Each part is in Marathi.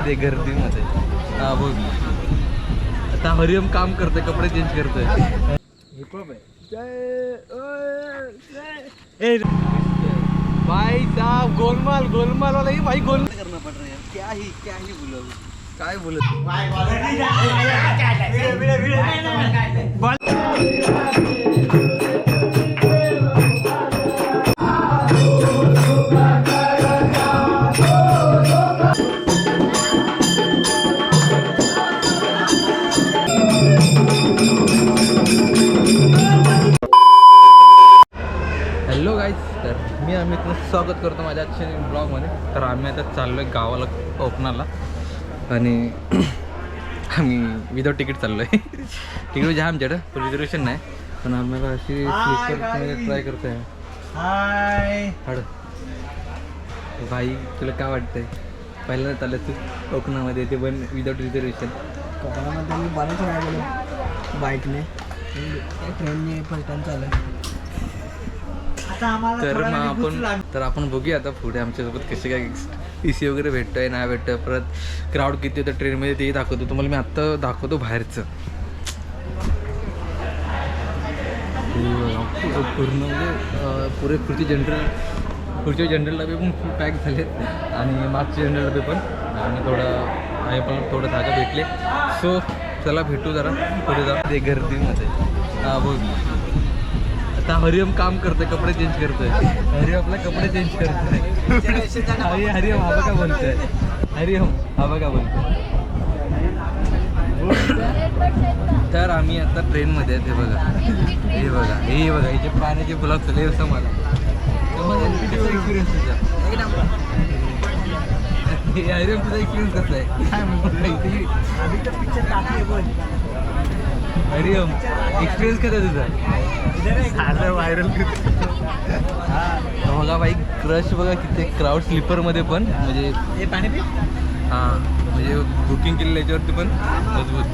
ते गर्दीमध्ये हा बघ आता हरिओम काम करतोय कपडे चेंज करतोय भाई साहब गोलमाल गोलमाल वाला ये भाई गोल करना पड़ रहा है क्या ही क्या ही बोलो काय बोलत स्वागत करतो माझ्या आजच्या ब्लॉगमध्ये. तर आम्ही आता चाललो आहे गावाला कोकणाला. आणि आम्ही विदाऊट तिकीट चाललो आहे तिकीट म्हणजे आमच्याकडं पण रिझर्वेशन नाही. पण आम्हाला अशी ट्राय करतो आहे हाय हड. भाई तुला काय वाटतंय? पहिल्यांदा चाललं तू कोकणामध्ये ते पण विदाऊट रिझर्वेशन कोकणामध्ये मी बरेच वेळा गेलो. बाईकने. ट्रेनने फलटण चालू आता आम्हाला तर मग आपण. तर आपण बघूया आता पुढे आमच्यासोबत कसे काय पी सी वगैरे भेटतोय नाही भेटतोय परत क्राऊड किती होतं ट्रेनमध्ये तेही दाखवतो. तुम्हाला मी आत्ता दाखवतो बाहेरचं. पूर्ण म्हणजे पुरे पुढचे जनरल पुढचे जनरल डबे पण फुल पॅक झालेत आणि मागचे जनरल डबे पण. आणि थोडं आहे पण थोडं जागा भेटले. सो चला भेटू जरा पुढे जा ते गर्दीमध्ये. हा बोल आता हरिओम काम करतोय कपडे चेंज करतोय. हरिओम आपला कपडे चेंज करतोय. हरि हरिओम हा बघा बोलतोय. हरिओम हा बघा बोलतोय. तर आम्ही आता ट्रेनमध्ये आहेत हे बघा. हे बघा हे बघा हे पाण्याचे ब्लॉक चले असं मला. एक्सपिरियन्स तुझा. हे तुझा एक्सपिरियन्स कसा आहे? काय म्हणतो हरिओम एक्सपिरियन्स कसा आहे तुझा? व्हायरल बघा बाई क्रश बघा किती क्राऊड स्लीपरमध्ये पण म्हणजे हे हां म्हणजे बुकिंग केलेलं याच्यावरती पण मजबूत.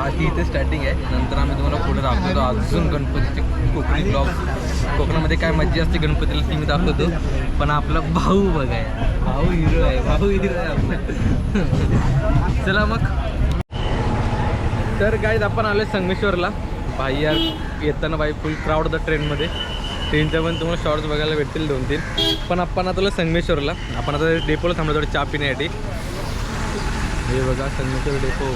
आधी इथे स्टार्टिंग आहे. नंतर आम्ही तुम्हाला पुढे दाखवतो अजून गणपतीचे कोकणी ब्लॉग कोकणामध्ये काय मज्जा असते गणपतीला ती मी दाखवतो. पण आपला भाऊ बघा. भाऊ हिरो आहे. भाऊ हिरो आहे आपला. चला मग. तर काय आपण आलोय संगमेश्वरला. बाई यार येताना बाई फुल क्राऊड होता ट्रेनमध्ये ट्रेनच्या पण तुम्हाला शॉर्ट्स बघायला भेटतील दोन तीन. पण आपण आता आलो संगमेश्वरला. आपण आता डेपोला थांबलो थोडं चहा पिण्यासाठी. हे बघा Sangameshwar depot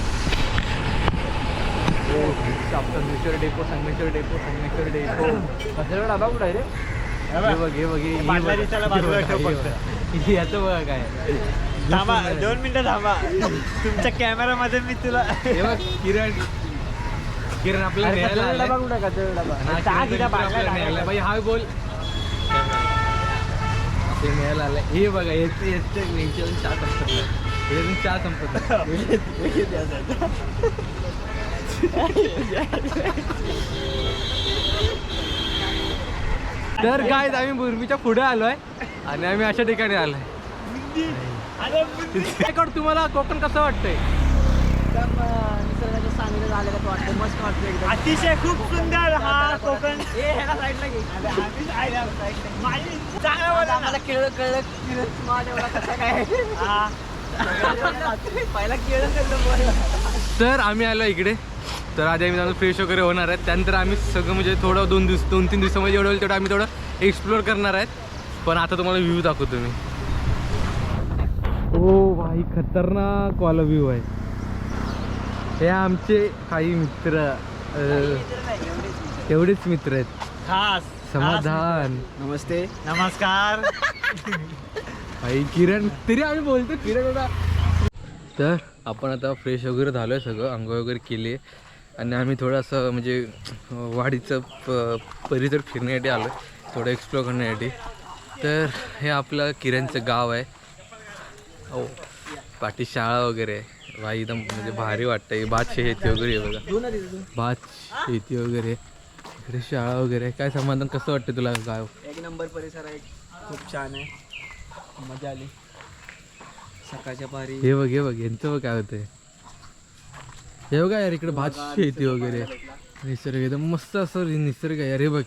Sangameshwar depot Sangameshwar depot Sangameshwar depot कशाला डाबा कुठं आहे रे हे बघ हे. याचं काय. थांबा दोन मिनिटं थांबा. तुमच्या कॅमेरामध्ये मी तुला हे बघ किरण. किरण आपल्याला न्यायला आलाय. हा, किरण तर आपल्याला न्यायला आलाय. बाई हाय बोल. ते न्यायला आलंय हे बघा याचं चहा संपत नाही. चहा संपत नाही. तर काय आम्ही बुरबीच्या पुढे आलोय आणि आम्ही अशा ठिकाणी आलोय. काय कळ तुम्हाला कोकण कसं वाटतंय? आलेलं वाटतं मस्त वाटतं एकदम. अतिशय खूप सुंदर हा कोकण. हे ह्याला साईडला घे. आम्हाला कळलं कळलं किरण कसा काय? पहिला केळं कळलं तर आम्ही आलो इकडे. तर आधी आम्ही जाऊन फ्रेश वगैरे होणार आहेत. त्यानंतर आम्ही सगळं म्हणजे थोडं दोन दिवस दोन तीन दिवसामध्ये जेवढं होईल तेवढं आम्ही थोडं एक्सप्लोअर करणार आहेत. पण आता तुम्हाला व्ह्यू दाखवतो मी. ओ भाई खतरनाक वाला व्ह्यू आहे. हे आमचे काही मित्र एवढेच मित्र आहेत. खास समाधान. नमस्ते. नमस्कार. भाई किरण तरी आम्ही बोलतो किरण होता तर आपण आता फ्रेश वगैरे झालो आहे सगळं आंघोळ वगैरे केली आणि आम्ही थोडं असं म्हणजे वाडीचं प परिसर फिरण्यासाठी आलो आहे थोडं एक्सप्लोअर करण्यासाठी. तर हे आपलं किरणचं गाव आहे. हो पाठी शाळा वगैरे आहे. भाई एकदम म्हणजे भारी वाटतं भात शेती वगैरे आहे बघा. भात शेती वगैरे. इकडे शाळा वगैरे. काय समाधान? कसं वाटतं तुला गाव? एक नंबर परिसर आहे. खूप छान आहे. मजा आली. सकाळच्या पारी. हे बघ हे बघ. यांचं बघ काय होतंय. हे बघा यार इकडे भात शेती वगैरे. निसर्ग एकदम मस्त असं निसर्ग आहे. यार हे बघ.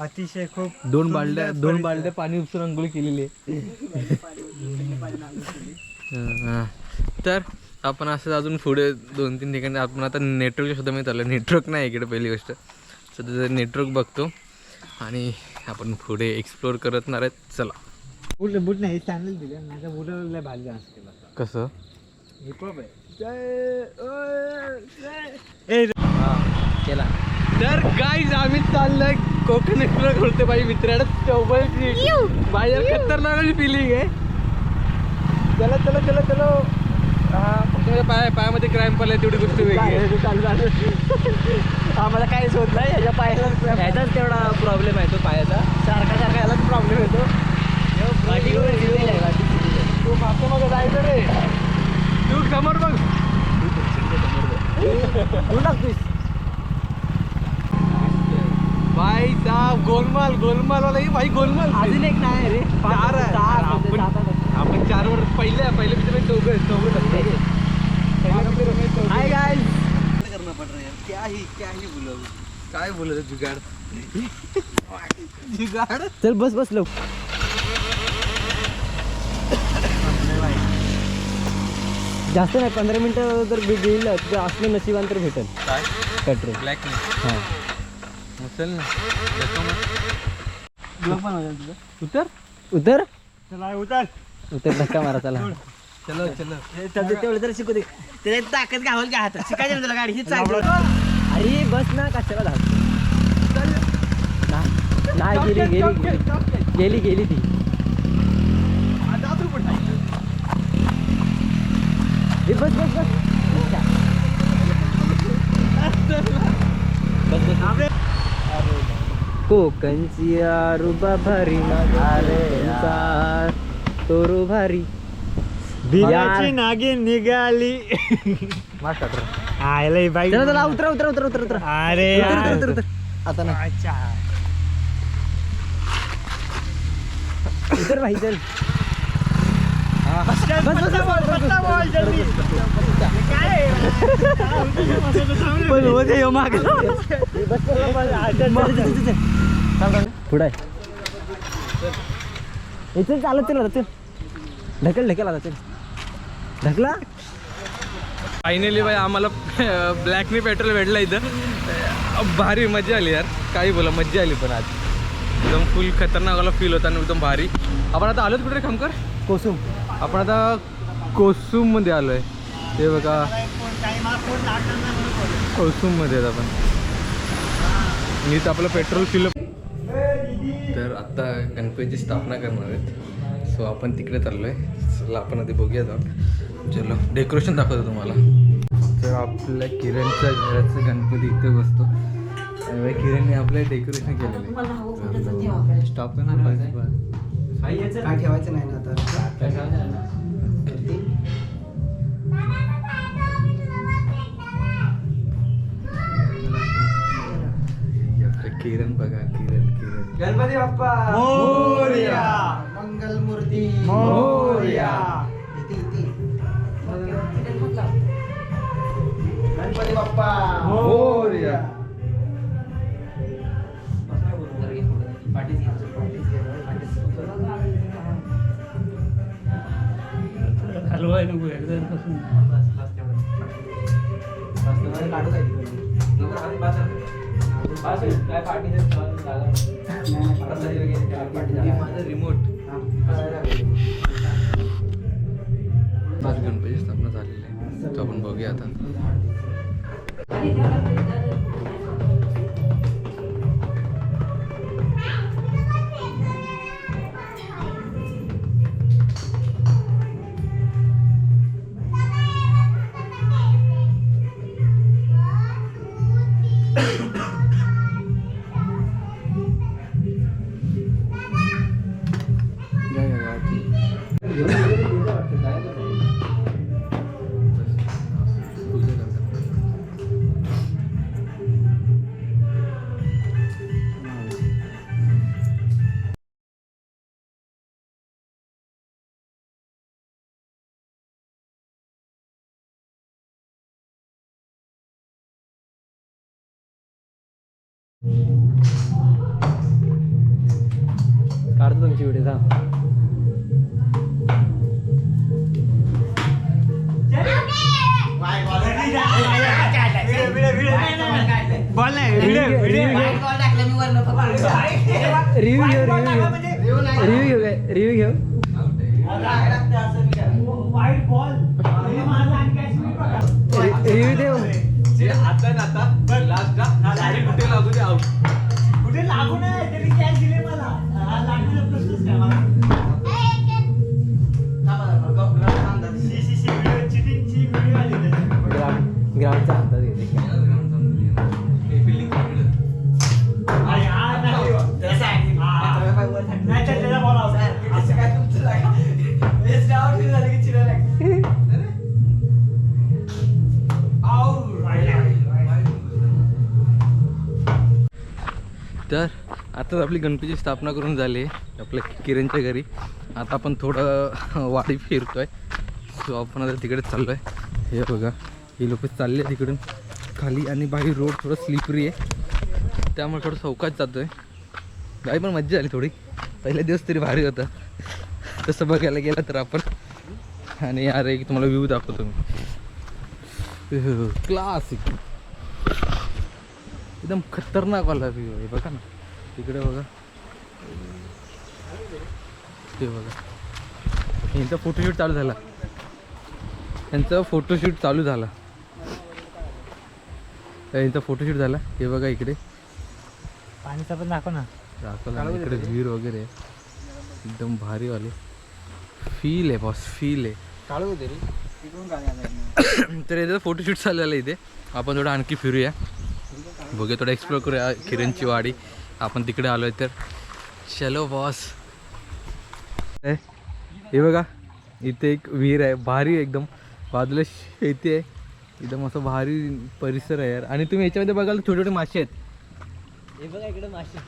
अतिशय खूप दोन बालड्या दोन बालड्या पाणी उपसून अंघोळ केलेली आहे. तर आपण असं अजून पुढे दोन तीन ठिकाणी आपण आता नेटवर्कच्या शोधामध्ये चाललो नेटवर्क नाही इकडे पहिली गोष्ट. सो त्याचं नेटवर्क बघतो आणि आपण पुढे एक्सप्लोअर करत नाही आहेत. चला. बुट बुट नाही चॅनल दिले. नाही तर बुटाला भारी डान्स केला कसं? हिपहॉप आहे. ए केला. तर गाईज आम्ही चाललोय कोकण एक्सप्लोर करते बाई मित्राला. चौबल यार खतरनाक फिलिंग आहे. चला चला चला चलो. हा. फक्त माझ्या पाया पायामध्ये क्राईम पडलाय तेवढी गोष्ट वेगळी आहे. आम्हाला काहीच होत नाही याच्या पायाला ह्याचाच तेवढा प्रॉब्लेम आहे तो पायाचा. सारखा सारखा यालाच प्रॉब्लेम येतो. तू मागच्या मागं जायचं रे. तू समोर बघ. तू टाकतोस बाई साहब गोलमाल गोलमाल वाला ही बाई गोलमाल. अजून एक नाही रे. चार आहे. आपण-. आपण चार वर पहिले पहिले मित्र चौघ चौघ हाय गाइस काय बोलत जुगाड? जुगाड? चल बस बस लव. जास्त नाही पंधरा मिनिटं जर गेलं तर असलं नशिबान तर भेटेल. काय? पेट्रोल ब्लॅक हां. चल ना. उतर. उतर? चला उतर. उतर धक्का मारा चला. चलो चलो तेवढं तर शिकू दे. त्याच्यात ताकद गावल का हातात. शिकायचं ना तुला गाडी ही अरे बस ना कशाला धाव नाही गेली गेली गेली. गेली ती. ए, बस बस बस. बस बस कोकणची आरुबा भारी अरे तोरू भारी बिलाची नागिन निघाली आयलंय बाई चला चला उतरा उतरा उतरा उतरा उतरा अरे उतर. उतर, उतर, उतर. आता ना अच्छा उतर भाई चल बस बस बस पत्ता बोल जल्दी पण होते यो माग पुढे इथे चालत चल चल ढकल ढकल आता चल. ढकला. फायनली बाई आम्हाला ब्लॅकनी पेट्रोल भेटलं इथं. भारी मजा आली यार. काही बोला मजा आली पण आज. एकदम फुल खतरनाक वाला फील होता आणि एकदम भारी. आपण आता आलोच कुठे खामकर? कोसुम. आपण आता कोसूममध्ये आलो आहे ते बघा. कोसूममध्ये आहेत आपण. मी तर आपलं पेट्रोल फिल तर आता गणपतीची स्थापना करणार आहेत. सो आपण तिकडे चाललो आहे चला आपण आधी बघूया जाऊ चलो डेकोरेशन दाखवतो तुम्हाला. तर आपल्या किरणच्या घराचं गणपती इथे बसतो. किरणने आपलं डेकोरेशन केलेलं आहे. स्टॉप करणार काय ठेवायचं नाही ना आता? किरण बघा किरण किरण. गणपती बाप्पा! मोरया. मंगल मूर्ती मोरया गणपती बाप्पा. मोरया. हलवाय नको एकदा माझं रिमोट गणपती स्थापना झालेली आहे तो आपण बघूया आता. काढतो तुमची व्हिडिओ जा. बॉल नाही रिव्ह्यू घेऊ रिव्ह्यू घेऊ रिव्ह्यू घेऊ रिव्ह्यू घेऊ Aí não tem luz de alto. आताच आपली गणपतीची स्थापना करून झाली आहे आपल्या किरणच्या घरी. आता आपण थोडं वाडी आहे सो आपण आता तिकडे चाललो आहे हे बघा ही लोक चालले तिकडून खाली आणि बाहेर रोड थोडं स्लिपरी आहे. त्यामुळे थोडं सौकात जातो आहे गाई पण मज्जा आली थोडी. पहिल्या दिवस तरी भारी होता. तसं बघायला गेलं तर आपण. आणि यार एक तुम्हाला व्ह्यू दाखवतो मी. क्लासिक एकदम खतरनाक वाला व्ह्यू आहे बघा ना. तिकडे बघा. ते बघा. यांचा फोटोशूट चालू झाला. यांचा फोटोशूट चालू झाला. यांचा फोटोशूट झाला. हे बघा इकडे. पाणीचा पण दाखव ना. दाखवला ना, इकडे विहीर वगैरे. एकदम भारी वाले फील आहे. बॉस फील आहे काढू तरी तर याचा फोटोशूट चाललेलं आहे इथे. आपण थोडं आणखी फिरूया. बघूया थोडं एक्सप्लोर करूया किरणची वाडी. आपण तिकडे आलो आहे तर. चलो बॉस हे बघा इथे एक विहीर आहे भारी आहे एकदम. बाजूला शेती आहे. एकदम असं भारी परिसर आहे यार. आणि तुम्ही याच्यामध्ये बघाल छोटे छोटे मासे आहेत. हे बघा इकडे मासे.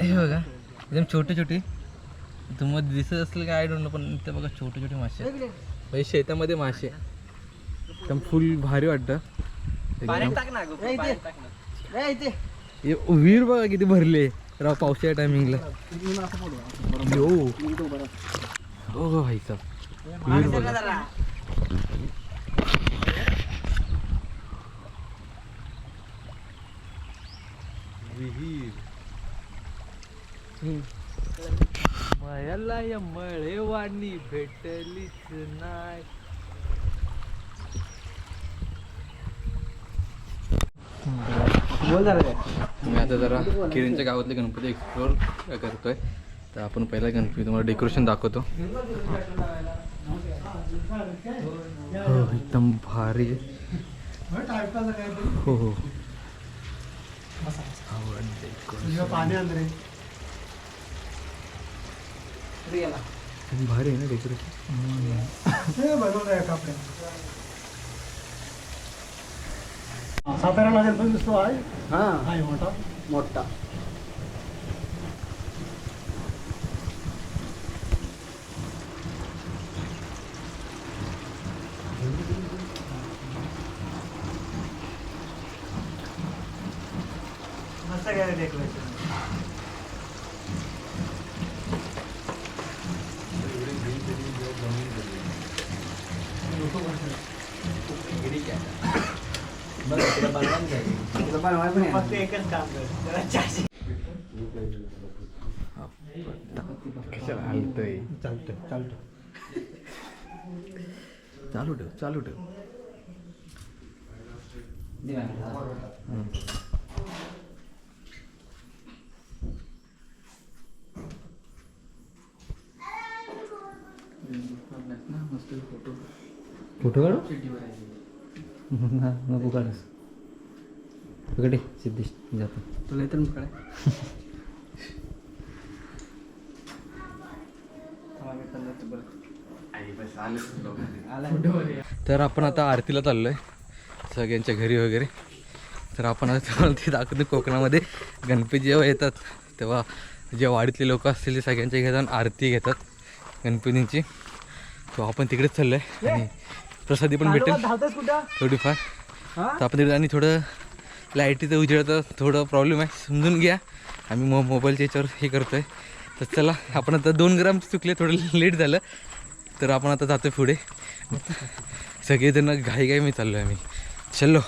हे बघा एकदम छोटे छोटे. तुम्हाला दिसत असेल काय आय डोंट नो पण इथे बघा छोटे छोटे मासे आहेत. म्हणजे शेतामध्ये मासे एकदम फुल भारी वाटतं. एकदम. हे विहीर बघा किती भरले राव पावसाच्या टायमिंगला यो. हो ग भाई साहब बघा. मळ्याला या मळेवाणी भेटलीच नाही. बोल मी आता जरा किरणच्या गावातले गणपती एक्सप्लोर करतोय. तर आपण पहिला गणपती तुम्हाला डेकोरेशन दाखवतो. हो एकदम भारी हो हो. भारी आहे ना डेकोरेशन साताऱ्याला गणपती दिसतो आहे हा आहे मोठा मोठा एकच काम कर त्याला चारशे कशाला हलतंय चालतं चालतं चालू ठेव चालू ठेव फोटो काढू? नको काढस. इकडे सिद्धेश जातो. तुला येतं ना काय तर आपण आता आरतीला चाललो आहे सगळ्यांच्या घरी वगैरे. तर आपण आता तुम्हाला ते दाखवतो कोकणामध्ये गणपती जेव्हा येतात तेव्हा जे वाडीतले लोक असतील ते सगळ्यांच्या घेतात आरती घेतात गणपतींची. तो आपण तिकडेच चाललो आहे आणि प्रसादी पण भेटेल. धावतोस कुठं? थोडीफार. हा? तर आपण तिकडे आणि थोडं लाईटीचं उजेडाचं थोडं प्रॉब्लेम आहे. समजून घ्या. आम्ही मो मोबाईलच्या याच्यावर हे करतो आहे तर चला आपण आता दोन ग्राम चुकले थोडं लेट झालं. तर आपण आता जातो पुढे. सगळेजण घाई घाई मी चाललो आहे आम्ही. चलो.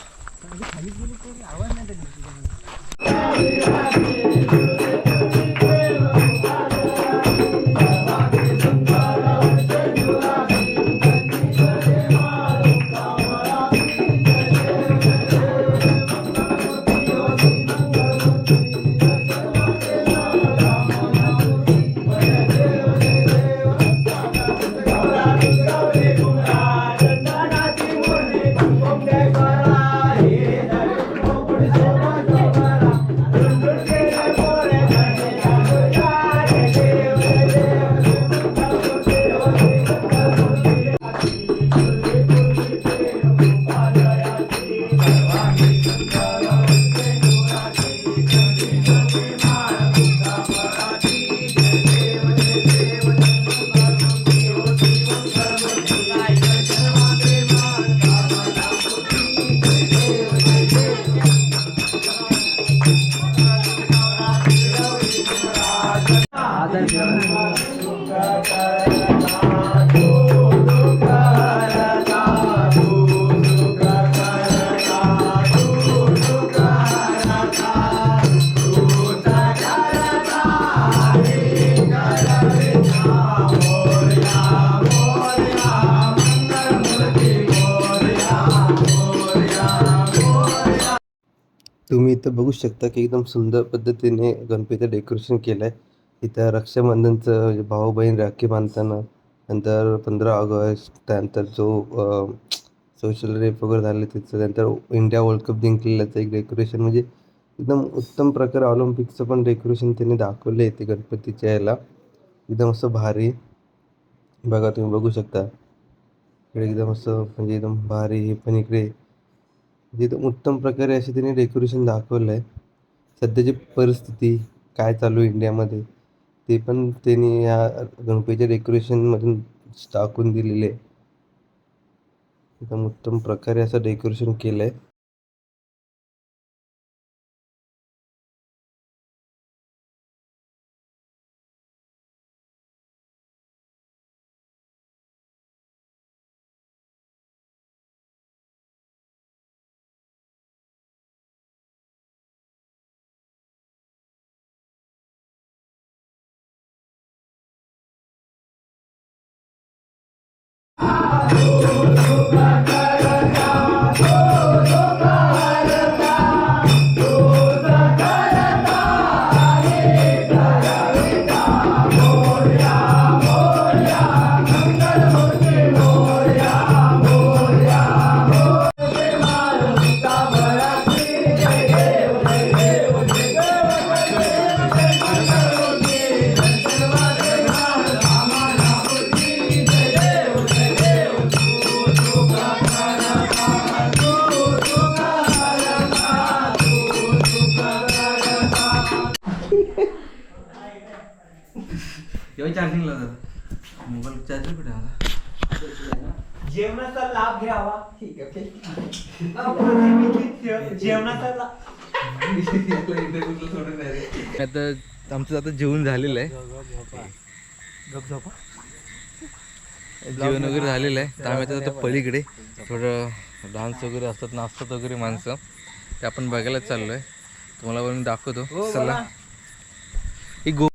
शकता की एकदम सुंदर पद्धतीने गणपतीचं डेकोरेशन केलं आहे इथं रक्षाबंधनचं म्हणजे भाऊ बहीण राखी बांधताना नंतर पंधरा ऑगस्ट त्यानंतर जो सोशल रेप वगैरे झाले त्याचं त्यानंतर इंडिया वर्ल्ड कप जिंकलेल्याचं एक डेकोरेशन म्हणजे एकदम उत्तम प्रकारे ऑलिम्पिकचं पण डेकोरेशन त्यांनी दाखवलं आहे ते गणपतीच्या याला. एकदम असं भारी. बघा तुम्ही बघू शकता. इकडे एकदम असं म्हणजे एकदम भारी हे पण इकडे म्हणजे एकदम उत्तम प्रकारे असे त्यांनी डेकोरेशन दाखवलं आहे सध्याची परिस्थिती काय चालू आहे इंडियामध्ये ते पण त्यांनी या गणपतीच्या डेकोरेशनमधून दाखवून दिलेले आहे. एकदम उत्तम प्रकारे असं डेकोरेशन केलं आहे जेव्हा आता जेवण झालेलं आहे. जेवण वगैरे झालेलं आहे. तर आम्ही आता पलीकडे थोडं डान्स वगैरे असतात नाचतात वगैरे माणसं. ते आपण बघायला चाललोय. तुम्हाला पण मी दाखवतो. चला. ही गो